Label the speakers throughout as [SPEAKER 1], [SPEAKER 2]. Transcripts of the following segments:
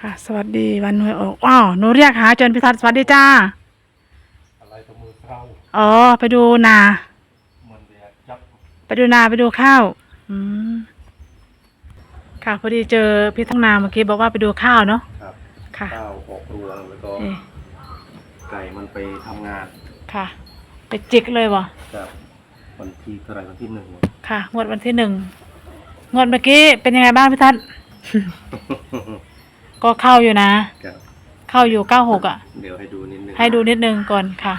[SPEAKER 1] ค่ะ สวัสดีวันหวยออกอ้าวหนูเรียกหาจนพิทัศน์สวัสดีจ้า
[SPEAKER 2] อะไรกับมือเรา
[SPEAKER 1] อ๋อ ไปดูนา
[SPEAKER 2] มันเรียกจับ
[SPEAKER 1] ไปดูนาไปดูข้าวอืมค่ะพอดีเจอพี่ทั้งนาเมื่อกี้บอกว่าไปดูข้าวเนาะ
[SPEAKER 2] ครับ
[SPEAKER 1] ค่ะ
[SPEAKER 2] ข้าวออกรวงแล้วก็
[SPEAKER 1] เอ๊ะ
[SPEAKER 2] ไก่มันไปทำงาน
[SPEAKER 1] ค่ะ ไปจิกเลยบ่
[SPEAKER 2] ครับวันที่เท่าไหรวันที่หนึ่ง
[SPEAKER 1] ค่ะ งวดวันที่หนึ่งงวดเมื่อกี้เป็นยังไงบ้างพี่ทัศน์ ก็เข้าอยู่นะ
[SPEAKER 2] ครับ
[SPEAKER 1] เข้าอยู่เก้าหกอะ
[SPEAKER 2] เดี๋ยวให้ดูนิดนึง
[SPEAKER 1] ให้ดูนิดนึงก่อนค่ะ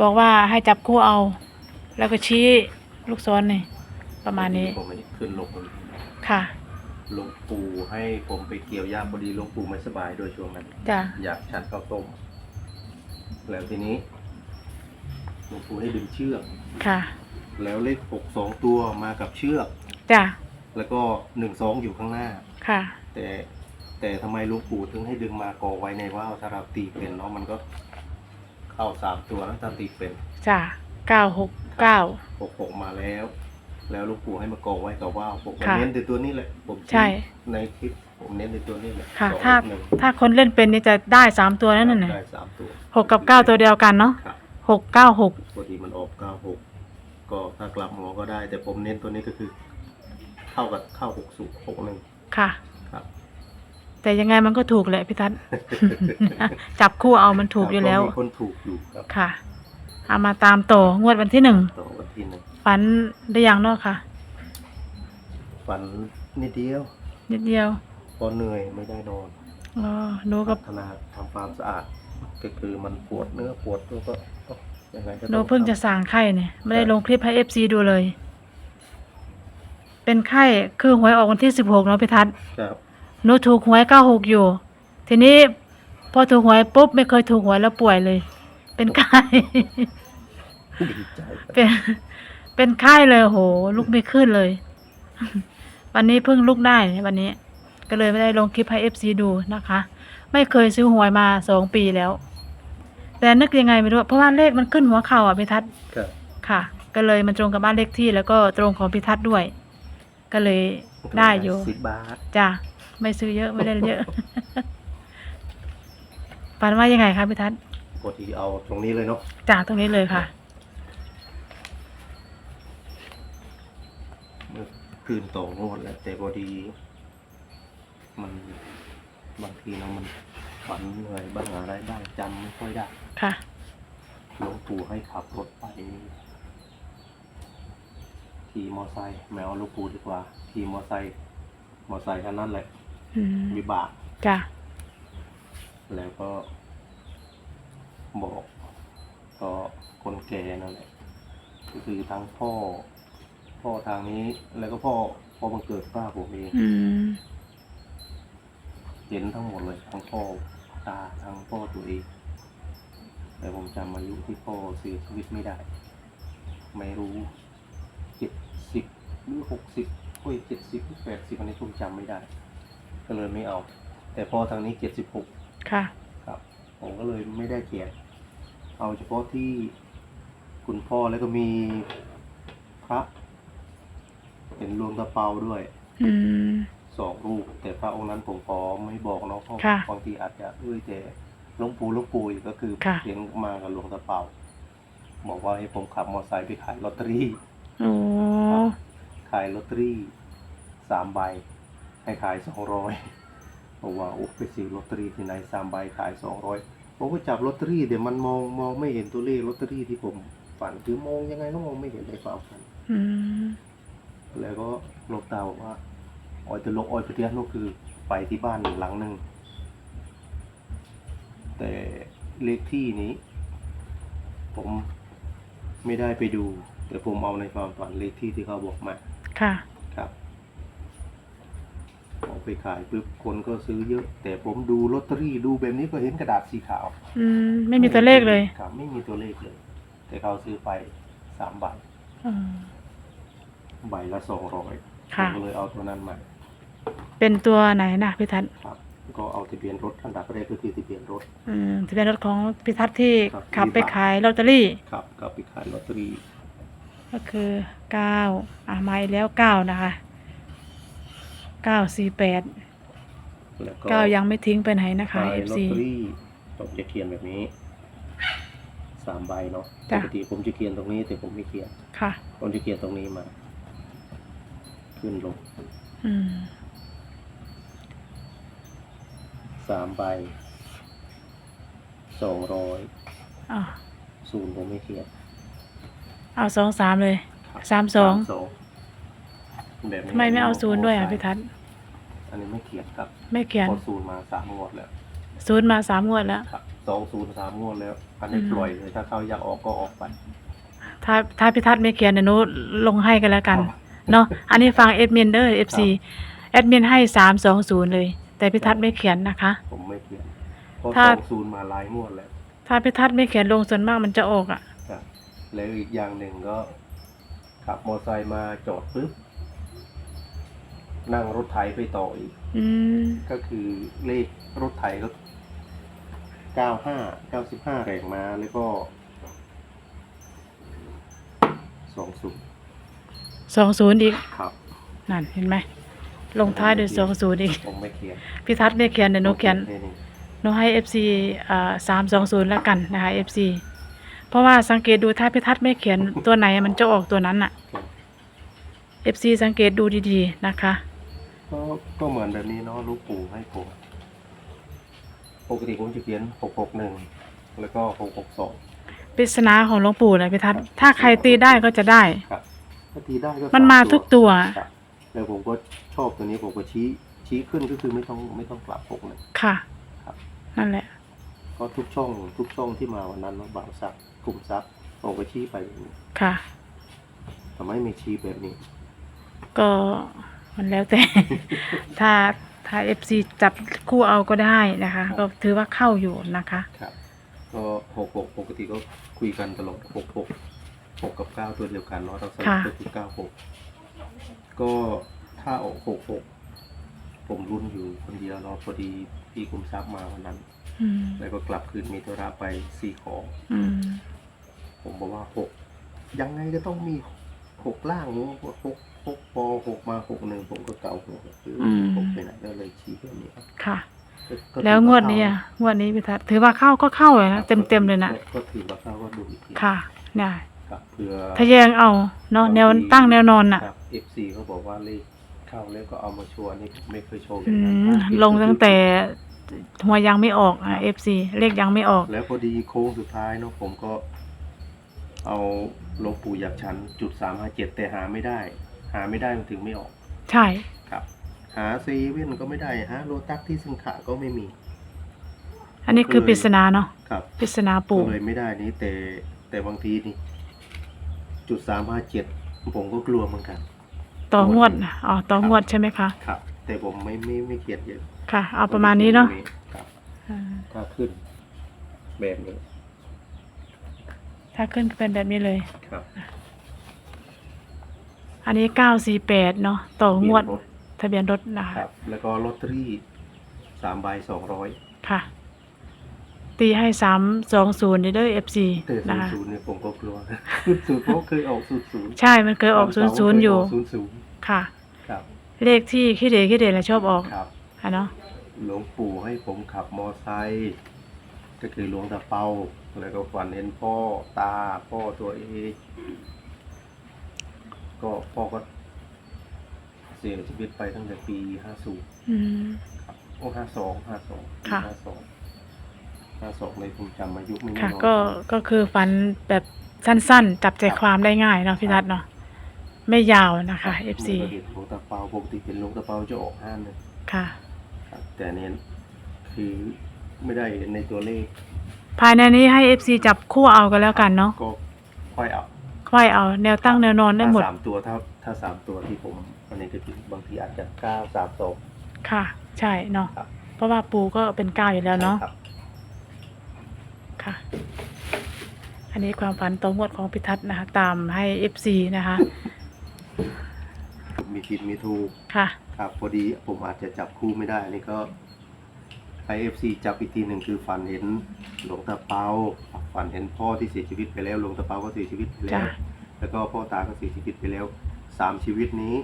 [SPEAKER 1] บอกว่าให้จับคู่เอา แล้วก็ชี้ลูกศรนี่ประมาณนี้
[SPEAKER 2] ผมไม่ได้ขึ้นลง
[SPEAKER 1] ค่ะ
[SPEAKER 2] หลวงปู่ให้ผมไปเกี่ยวหญ้าพอดีหลวงปู่ไม่สบายโดยช่วงนั้น
[SPEAKER 1] จ้ะ
[SPEAKER 2] อยากฉันข้าวต้มแล้วทีนี้หลวงปู่ให้ดึงเชือก
[SPEAKER 1] ค่ะ
[SPEAKER 2] แล้วเลขหกสองตัวมากับเชือก
[SPEAKER 1] จ้ะ
[SPEAKER 2] แล้วก็หนึ่งสองอยู่ข้างหน้า
[SPEAKER 1] ค่ะ
[SPEAKER 2] แต่แต่ทำไมหลุงปู่ถึงให้ดึงมากอไว้ในว่าวถ้าเราตีเป็นเนาะมันก็เข้าสามตัวแล้วถ้าตีเป็น
[SPEAKER 1] จ้ะเก้าหกเก้า
[SPEAKER 2] หกหกมาแล้ว แล้วหลุงปู่ให้มากอไว้กับว่าวผม
[SPEAKER 1] ค่ะ
[SPEAKER 2] เน้นในตัวนี้แหละ ผมชี้
[SPEAKER 1] ใช่
[SPEAKER 2] ในคลิปผมเน้นในตัวนี้แหละ
[SPEAKER 1] ค่ะ
[SPEAKER 2] สอง
[SPEAKER 1] ถ้า
[SPEAKER 2] หนึ่ง
[SPEAKER 1] ถ้าคนเล่นเป็นนี่จะได้สามตัวนั่นน่ะ
[SPEAKER 2] ได้สามตัว
[SPEAKER 1] หกกับเก้าตัวเดียวกันเนาะ
[SPEAKER 2] ครับ
[SPEAKER 1] หกเก้าหก
[SPEAKER 2] พอดีมันออกเก้าหกก็ถ้ากลับหมอก็ได้ แต่ผมเน้นตัวนี้ก็คือ เข้ากับเข้าหกสูหกหนึ่ง
[SPEAKER 1] ค่ะ
[SPEAKER 2] ครับ
[SPEAKER 1] แต่ยังไงมันก็ถูกแหละพี่ทัศน์ จับคู่เอามันถูกอยู่แล้ว
[SPEAKER 2] มีคนถูกอยู่ครับ
[SPEAKER 1] ค่ะ เอามาตามต่องวดวันที่หนึ่ง
[SPEAKER 2] ต่อวันที่หนึ่ง
[SPEAKER 1] ฝันได้ยังเนาะค่ะ
[SPEAKER 2] ฝันนิดเดียว
[SPEAKER 1] นิดเดียว
[SPEAKER 2] พอเหนื่อยไม่ได้นอน
[SPEAKER 1] อ๋อหนูกับ
[SPEAKER 2] พัฒนาทำความสะอาด ก็คือมันปวดเนื้อปวดตัวก็ก็ยังไงก็
[SPEAKER 1] หนู
[SPEAKER 2] ต้อง
[SPEAKER 1] เพิ่งจะ
[SPEAKER 2] ท
[SPEAKER 1] สั่งไข่เนี่ย ไม่ได้ลงคลิปให้เอฟซีดูเลย เป็นไข้คือหวยออกวันที่สิบหกเนาะพี่ทัศน์ำ
[SPEAKER 2] ครับ
[SPEAKER 1] หนูถูกหวยเก้าหกอยู่ ทีนี้พอถูกหวยปุ๊บไม่เคยถูกหวยแล้วป่วยเลย เป็นไข้
[SPEAKER 2] ดีใจ
[SPEAKER 1] เป็นเป็นไข้เลยโห ลุกไม่ขึ้นเลย วันนี้เพิ่งลุกได้วันนี้ ก็เลยไม่ได้ลงคลิปให้เอฟซีดูนะคะ ไม่เคยซื้อหวยมาสองปีแล้ว แต่นึกยังไงไม่รู้เพราะว่าเลขมันขึ้นหัวเข่าอะพิทัศน์
[SPEAKER 2] ครับ
[SPEAKER 1] ค่ะ ก็เลยมันตรงกับบ้านเลขที่แล้วก็ตรงของพิทัศน์ด้วย ก็เลยได้อยู่
[SPEAKER 2] สิบบาท
[SPEAKER 1] จ้ะ ไม่ซื้อเยอะไม่ได้เยอะฝันว่ายังไงคะพิทัศน์
[SPEAKER 2] ปกติเอาตรงนี้เลยเนาะ
[SPEAKER 1] จากตรงนี้เลยค่ะ
[SPEAKER 2] เมื่อคืนต่องวดแล้วแต่พอดี มันบางทีเนาะมันฝันเหนื่อยบ้างอะไรบ้างจำไม่ค่อยได้
[SPEAKER 1] ค่ะ
[SPEAKER 2] หลวงปู่ให้ขับรถไปขี่มอไซค์แมวหลวงปู่ดีกว่าขี่มอไซค์มอไซค์คันนั้นแหละ
[SPEAKER 1] อืม
[SPEAKER 2] วิบาก
[SPEAKER 1] จ้ะ
[SPEAKER 2] แล้วก็บอกก็คนแก่นั่นแหละก็คือทั้งพ่อ พ่อทางนี้ แล้วก็พ่อพ่อบังเกิดป้าผมเอง
[SPEAKER 1] อืม
[SPEAKER 2] เห็นทั้งหมดเลยทั้งพ่อตาทั้งพ่อตัวเองแต่ผมจำอายุที่พ่อเสียชีวิตไม่ได้ ไม่รู้เจ็ดสิบหรือหกสิบโอ้ยเจ็ดสิบหรือแปดสิบอันนี้ผมจำไม่ได้ ก็เลยไม่เอา แต่พ่อทางนี้เจ็ดสิบหก
[SPEAKER 1] ค่ะ
[SPEAKER 2] ครับ ผมก็เลยไม่ได้เขียน เอาเฉพาะที่คุณพ่อแล้วก็มีพระเป็นรวมตะเปาด้วย
[SPEAKER 1] อืม
[SPEAKER 2] สองรูป แต่พระองค์นั้นผมขอไม่บอกเนาะเพราะ
[SPEAKER 1] ค่ะ
[SPEAKER 2] บางทีอาจจะเอ้ยแต่หลวงปู่หลวงปู่อีกก็คือ
[SPEAKER 1] ค่ะ
[SPEAKER 2] เขียนมากับหลวงตะเปาบอกว่าให้ผมขับมอเตอร์ไซค์ไปขายลอตเตอรี่
[SPEAKER 1] โอ้
[SPEAKER 2] ขายลอตเตอรี่สามใบ ให้ขายสองร้อยบอกว่าโอ้ไปซื้อลอตเตอรี่ที่ไหนสามใบขายสองร้อยผมก็จับลอตเตอรี่เดี๋ยวมันมองมองไม่เห็นตัวเลขลอตเตอรี่ที่ผมฝันคือมองยังไงก็มองไม่เห็นในความฝัน
[SPEAKER 1] อืม
[SPEAKER 2] แล้วก็ลวงตาบอกว่าออยจะลงออยไปเที่ยนก็คือไปที่บ้านหลังหนึ่งแต่เลขที่นี้ ผมไม่ได้ไปดู แต่ผมเอาในความฝันเลขที่ที่เขาบอกมา
[SPEAKER 1] ค่ะ
[SPEAKER 2] ไปขายปุ๊บคนก็ซื้อเยอะ แต่ผมดูลอตเตอรี่ดูแบบนี้ก็เห็นกระดาษสีขาว
[SPEAKER 1] อืมไม่มีตัวเลขเลย
[SPEAKER 2] ครับไม่มีตัวเลขเลย แต่เขาซื้อไปสามใบ
[SPEAKER 1] อืม
[SPEAKER 2] ใบละสองร้อย
[SPEAKER 1] ค่ะ
[SPEAKER 2] ก็เลยเอาตัวนั้นมา
[SPEAKER 1] เป็นตัวไหนนะพิทัศน์
[SPEAKER 2] ครับ ก็เอาทะเบียนรถอันดับแรกก็คือทะเบียนรถ
[SPEAKER 1] อืมทะเบียนรถของพิทัศน์ที่
[SPEAKER 2] ครับ
[SPEAKER 1] ขับไป
[SPEAKER 2] วิบาก
[SPEAKER 1] ขายลอตเตอรี่
[SPEAKER 2] ครับก็ไปขายลอตเตอรี่
[SPEAKER 1] ก็คือเก้าอ่ามาอีกแล้วเก้านะคะ เก้าสี่แปด
[SPEAKER 2] แล้วก็
[SPEAKER 1] ก้าวยังไม่ทิ้งไปไหนนะคะ
[SPEAKER 2] ใบลอ
[SPEAKER 1] FC
[SPEAKER 2] ตเตอรี่ผมจะเขียนแบบนี้สามใบเนาะป
[SPEAKER 1] จ้ะ
[SPEAKER 2] กติผมจะเขียนตรงนี้แต่ผมไม่เขียน
[SPEAKER 1] ค่ะ
[SPEAKER 2] ผมจะเขียนตรงนี้มา ขึ้นลง
[SPEAKER 1] อืม
[SPEAKER 2] สามใบสองร้อย
[SPEAKER 1] อ่า
[SPEAKER 2] ศูนย์ผมไม่เขียน
[SPEAKER 1] เอาสองสามเลย
[SPEAKER 2] ครับ
[SPEAKER 1] สามสอง
[SPEAKER 2] สอง แบบนี้
[SPEAKER 1] ทำไมไม่เอาศูนย์ด้วยอะพี่ทัศน์
[SPEAKER 2] อันนี้ไม่เขียนครับ
[SPEAKER 1] ไม่เขียน
[SPEAKER 2] พอศูนย์มาสามงวดแล้ว
[SPEAKER 1] ศูนย์มาสามงวดแล้ว
[SPEAKER 2] ครับสองศูนย์สามงวดแล้ว อันนี้
[SPEAKER 1] อืม
[SPEAKER 2] ปล่อยเลยถ้าเขาอยากออกก็ออกไป
[SPEAKER 1] ถ้าถ้าพี่ทัศน์ไม่เขียนเดี๋ยวหนูลงให้กันแล้วกัน
[SPEAKER 2] ครับ
[SPEAKER 1] เนาะอันนี้ฟังเอดมินเดอร์เอฟซีแอดมินให้สามสองศูนย์เลย แต่พี่ทัศน์ไม่เขียนนะคะ
[SPEAKER 2] ผมไม่เขียนเพราะ
[SPEAKER 1] ถ้า
[SPEAKER 2] สองศูนย์มาหลายงวดแล้ว
[SPEAKER 1] ถ้าพี่ทัศน์ไม่เขียนลงส่วนมากมันจะออกอะ
[SPEAKER 2] ครับแล้วอีกอย่างหนึ่งก็ขับมอเตอร์ไซค์มาจอดปุ๊บ นั่งรถไถไปต่ออีก
[SPEAKER 1] อืม
[SPEAKER 2] ก็คือเลขรถไถก็เก้าห้าเก้าสิบห้าแรงมาแล้วก็สองศูนย์
[SPEAKER 1] สองศูนย์อีก
[SPEAKER 2] ครับ
[SPEAKER 1] นั่นเห็นไหม ลงท้ายด้วยสองศูนย์อีก
[SPEAKER 2] ผมไม่เขียน
[SPEAKER 1] พี่ทัศน์ไม่เขียนเดี๋ยวหนูเขียน
[SPEAKER 2] แค่นี้
[SPEAKER 1] หนูให้ FC อ่าสามสองศูนย์แล้วกันนะคะ FC เพราะว่าสังเกตดูถ้าพิทัศน์ไม่เขียนตัวไหนมันจะออกตัวนั้นน่ะ
[SPEAKER 2] ครับ
[SPEAKER 1] FC สังเกตดูดีๆนะคะ
[SPEAKER 2] ก็ก็เหมือนแบบนี้เนาะลูกปู่ให้ผมปกติผมจะเขียนหกหกหนึ่งแล้วก็หกหกสอง
[SPEAKER 1] ปริศนาของหลวงปู่นะพิทัศน์ถ้าใครตีได้ก็จะได้
[SPEAKER 2] ครับถ้าตีได้ก็
[SPEAKER 1] มัน
[SPEAKER 2] ส
[SPEAKER 1] มาทุกตัว
[SPEAKER 2] ครับแล้วผมก็ชอบตัวนี้ผมก็ชี้ชี้ขึ้นก็คือไม่ต้องไม่ต้องกลับหกเลย
[SPEAKER 1] ค่ะ
[SPEAKER 2] ครับ
[SPEAKER 1] นั่นแหละ
[SPEAKER 2] ก็ทุกช่องทุกช่องที่มาวันนั้นเนาะบ่าวซักกลุ่มซักผมก็ชี้ไปแบบนี้
[SPEAKER 1] ค่ะ
[SPEAKER 2] ทำไมไม่ชี้แบบนี้
[SPEAKER 1] ก็ มันแล้วแต่ ถ้าถ้า FC จับคู่เอาก็ได้นะคะ ก็ถือว่าเข้าอยู่นะคะ
[SPEAKER 2] ครับ ก็หกหกปกติก็คุยกันตลอดหกหกหกกับเก้าตัวเดียวกันเนาะเราสรุป
[SPEAKER 1] ค่ะ
[SPEAKER 2] ก็คือเก้าหกก็ถ้าออกหกหกผมรุ่นอยู่คนเดียวเนาะพอดีพี่คุมทรัพย์มาวันนั้น
[SPEAKER 1] อืม
[SPEAKER 2] แล้วก็กลับคืนมีธุระไปสี่ของ
[SPEAKER 1] อืม
[SPEAKER 2] ผมบอกว่าหกยังไงก็ต้องมีหกล่างหกหก หกปอหกมาหกหนึ่งผมก็เก่าหัวคืออ
[SPEAKER 1] ม
[SPEAKER 2] หกไปไหนก็เลยชี้แบบนี้ครับ
[SPEAKER 1] ค่ะ
[SPEAKER 2] ก็ก็
[SPEAKER 1] แล้วงวดนี้อะงวดนี้พิทัศน์ถือว่าเข้าก็เข้าเลยนะเต็มเต็มๆเลยนะ
[SPEAKER 2] ก็ก็ถือว่าเขาก็ดูอีกที
[SPEAKER 1] ค่ะเนี่ย
[SPEAKER 2] ครับเพื่อ
[SPEAKER 1] ทะแยงเอาเนาะแนวตั้งแนวนอนน่ะ
[SPEAKER 2] ครับ FC เขาบอกว่าเลขเข้าแล้วก็เอามาโชว์นี่ไม่เคยโชว์
[SPEAKER 1] อื
[SPEAKER 2] อย่าง
[SPEAKER 1] ม
[SPEAKER 2] นั้น
[SPEAKER 1] ลงตั้งแต่หัวยังไม่ออกอะ FC เลขยังไม่ออก
[SPEAKER 2] แล้วพอดีโค้งสุดท้ายเนาะผมก็ เอาหลวงปู่อยากฉันจุดสามห้าเจ็ดแต่หาไม่ได้ หาไม่ได้มันถึงไม่ออก
[SPEAKER 1] ใช่
[SPEAKER 2] ครับ หาเซเว่นก็ไม่ได้หาโลตัสที่สังขะก็ไม่มี
[SPEAKER 1] อันนี้คือปริศนาเนาะ
[SPEAKER 2] ครับ
[SPEAKER 1] ปริศนาปู่
[SPEAKER 2] ก็เลยไม่ได้นี้แต่แต่บางทีนี่ จุดสามห้าเจ็ดผมก็กลัวเหมือนกัน
[SPEAKER 1] ต่องวดน่ะอ๋อต่องวดใช่ไหมคะ
[SPEAKER 2] ครับ แต่ผมไม่ไม่ไม่เขียนเยอะ
[SPEAKER 1] ค่ะ เอาประมาณนี้เนาะ
[SPEAKER 2] ครับ
[SPEAKER 1] อ่า
[SPEAKER 2] ถ้าขึ้นแบบนี้
[SPEAKER 1] ถ้าขึ้นเป็นแบบนี้เลย
[SPEAKER 2] ครับ
[SPEAKER 1] อันนี้เก้าสี่แปดเนาะต่องวด
[SPEAKER 2] เปลี่ยนรถ
[SPEAKER 1] ทะเบียนรถนะ
[SPEAKER 2] ค
[SPEAKER 1] คะ
[SPEAKER 2] รับ แล้วก็ลอตเตอรี่สามใบสองร้อย
[SPEAKER 1] ค่ะ ตีให้สามสองศูนย์เด้อ FC
[SPEAKER 2] แต่ศู
[SPEAKER 1] นะ
[SPEAKER 2] นย์
[SPEAKER 1] คะ
[SPEAKER 2] ศูนย์เนี่ยผมก็กลัวศูนย์ศูนย์เพราะเคยออกศูนย์ศูนย์
[SPEAKER 1] ใช่มันเคยออกศูนย์ศูนย์อยู่
[SPEAKER 2] ศูนย์ศูนย์
[SPEAKER 1] ค่ะ
[SPEAKER 2] ครับ
[SPEAKER 1] เลขที่ขี้เดขี้เดแหละชอบออก
[SPEAKER 2] ครับ
[SPEAKER 1] อะเนาะ
[SPEAKER 2] หลวงปู่ให้ผมขับมอไซค์ก็คือหลวงตาเปาแล้วก็ฝันเห็นพ่อตาพ่อตัวเอง ก็พ่อก็เสียชีวิตไปตั้งแต่ปีห้าศูนย์
[SPEAKER 1] อืม
[SPEAKER 2] ครับโอ้ห้าสองห้าสอง
[SPEAKER 1] ค่ะ
[SPEAKER 2] ห้าสองห้าสองเลยผมจำอายุไม่แน่
[SPEAKER 1] ค่ะ
[SPEAKER 2] นอน
[SPEAKER 1] ก็ก็คือฝันแบบสั้นๆ จับใจความได้ง่ายเนาะพี่ทัศน์เนาะไม่ยาวนะคะ FC
[SPEAKER 2] เมื่อเห็นหลวงตาเปาปกติเป็นหลวงตาเปาจะออกห้าหนึ่ง
[SPEAKER 1] ค่ะ
[SPEAKER 2] ครับแต่เนี่ยคือไม่ได้ในตัวเลข
[SPEAKER 1] ภายในนี้ให้ FC จับคู่เอากันแล้วกันเนาะ
[SPEAKER 2] ก็ค่อยเอา
[SPEAKER 1] ค่อยเอาแนวตั้งแนวนอนได้หมด
[SPEAKER 2] ถ้าสามตัวถ้าถ้าสามตัวที่ผมอันนี้ก็คือบางทีอาจจะเก้าสามสอง
[SPEAKER 1] ค่ะ ใช่เนาะ
[SPEAKER 2] ครับ
[SPEAKER 1] เพราะว่าปูก็เป็นก้าวอยู่แล้วเนาะ
[SPEAKER 2] ครับ
[SPEAKER 1] ค่ะ อันนี้ความฝันตรงวดของพิทัศน์นะคะ ตามให้ FC นะคะ
[SPEAKER 2] มีผิดมีถูก
[SPEAKER 1] ค่ะ
[SPEAKER 2] ครับ พอดีผมอาจจะจับคู่ไม่ได้อันนี่ก็ ไอเอฟซีจับอีกทีหนึ่งคือฝันเห็นหลวงตาเปาฝันเห็นพ่อที่เสียชีวิตไปแล้วหลวงตาเปาก็เสียชีวิตไปแล้ว
[SPEAKER 1] จ้ะ
[SPEAKER 2] แล้วก็พ่อตาก็เสียชีวิตไปแล้วสามชีวิตนี้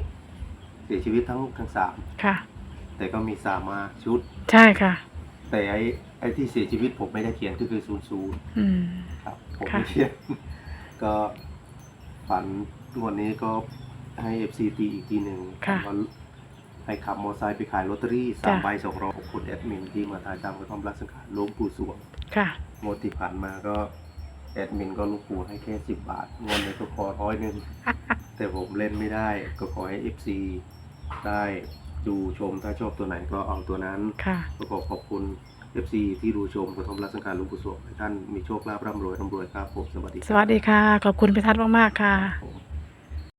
[SPEAKER 2] เสียชีวิตทั้งทั้งสาม
[SPEAKER 1] ค่ะ
[SPEAKER 2] แต่ก็มีสามมาชุด
[SPEAKER 1] ใช่ค่ะ
[SPEAKER 2] แต่ไอ้ไอ้ที่เสียชีวิตผมไม่ได้เขียนก็คือศูนย์ศูนย์
[SPEAKER 1] อืม
[SPEAKER 2] ครับผม
[SPEAKER 1] ค่ะ
[SPEAKER 2] ไม่เขียน ก็ฝันงวันนี้ก็ให้เอฟซีตีอีกทีหนึ่ง
[SPEAKER 1] ค่ะ
[SPEAKER 2] ว่า ให้ขับมอเตอร์ไซค์ไปขายลอตเตอรี่สาม
[SPEAKER 1] จ้ะ
[SPEAKER 2] ใบสองร้อยขอบคุณแอดมินที่มาถ่ายทำกระท่อมรักสังขารหลวงปู่สวง
[SPEAKER 1] ค่ะ
[SPEAKER 2] งวดที่ผ่านมาก็แอดมินก็ลูกปูให้แค่สิบบาทงวดนี้ก็ขอร้อยหนึ่ง แต่ผมเล่นไม่ได้ก็ขอให้ FC ได้ดูชมถ้าชอบตัวไหนก็เอาตัวนั้น
[SPEAKER 1] ค่ะ
[SPEAKER 2] ก็ขอขอบคุณ FC ที่ดูชมกระทอมรักสังขารหลุงปู่สวงให้ท่านมีโชคลาภร่ำรวยร่ำรวยครับผมสวัสดีค
[SPEAKER 1] ส
[SPEAKER 2] รับ
[SPEAKER 1] วัสดีค่ะ ขอบคุณพิทัศน์มาก ๆ ค่ะ
[SPEAKER 2] ผม